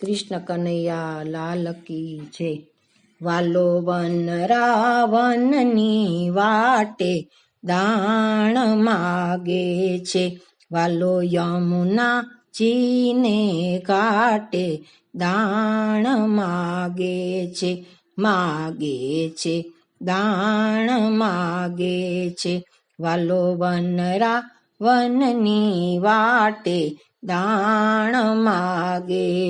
કૃષ્ણ કનૈયા લાલ કી છે વાલો વન રાવણની વાટે દાણ માગે છે. વાલો યમુના ચીને કાટે દાણ માગે છે. માગે છે, દાણ માગે છે. વાલો વનરા વનની વાટે દાણ માગે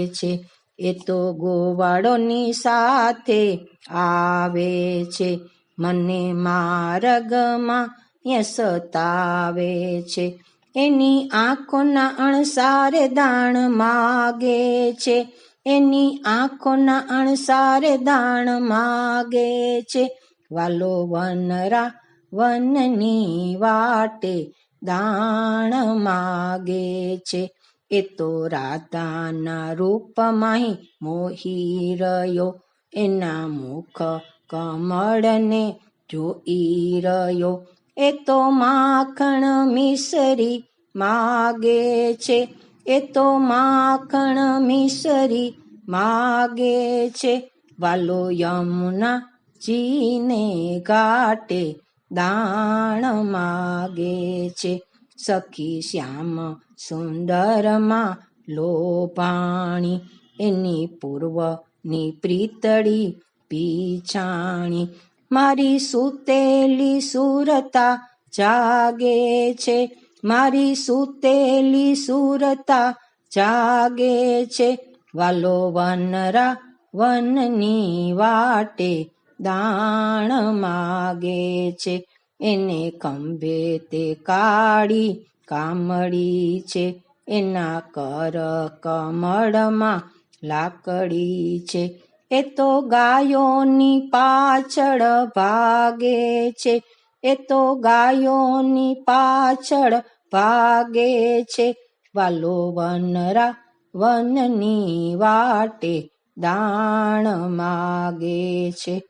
છે, એ તો ગોવાળોની સાથે આવે છે. મને માર્ગમાં એ સતાવે છે. એની આંખોના અણસારે દાણ માગે છે. એની આંખોના અણસારે દાણ માગે છે. વાલો વનરા વનની વાટે દાણ માગે છે. એ તો રાધાના રૂપમાં મોહી રહ્યો. એના મુખ કમળને જોઈ રહ્યો. એ તો માખણ મિસરી માગે છે. એ તો માખણ મિસરી માગે છે. વાલો યમુના જીને ઘાટે દાણ માગે છે. સખી શ્યામ સુંદરમાં લો પાણી, એની પૂર્વની પ્રીતળી પીછાણી. મારી સુતેલી સુરતા જાગે છે, મારી સુતેલી સુરતા જાગે છે. વાલો વનરા વનની વાટે દાણ માગે છે એને ખંભે તે કાળી કામળી છે. એના કર કમળમાં લાકડી છે. એ તો ગાયોની પાછળ ભાગે છે. એ તો ગાયોની પાછળ ભાગે છે. વાલો વનરા વનની વાટે દાણ માગે છે.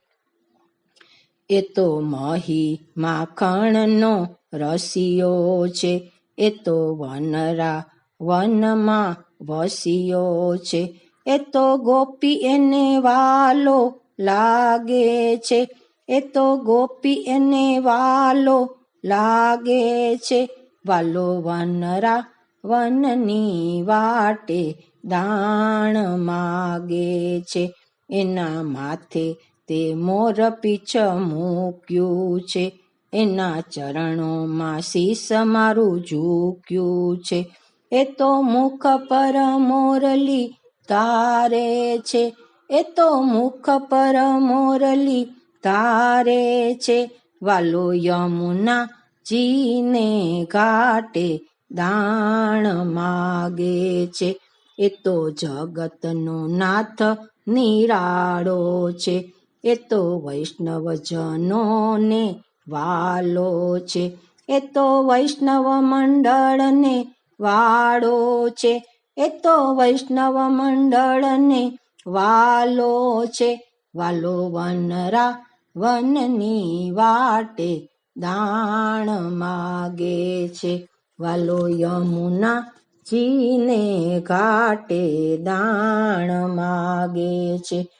એ તો મહી માખણનો રસિયો છે, એ તો વનરા વનમાં વસિયો છે, એ તો ગોપી એને વાલો લાગે છે, એ તો ગોપી એને વાલો લાગે છે, વાલો વનરા વનની વાટે દાણ માગે છે, એના માથે તે મોર પીછ મૂક્યું છે. એના ચરણોમાં શીશ મારું ઝૂક્યું છે. એ તો મુખ પર મોરલી તારે છે. એ તો મુખ પર મોરલી તારે છે. વાલો યમુના જીને ઘાટે દાણ માગે છે. એ તો જગતનો નાથ નિરાળો છે. એ તો વૈષ્ણવજનોને વાલો છે. એ તો વૈષ્ણવ મંડળને વાળો છે. એ તો વૈષ્ણવ મંડળને વાલો છે. વાલો વનરા વનની વાટે દાણ માગે છે. વાલો યમુના જીને ઘાટે દાણ માગે છે.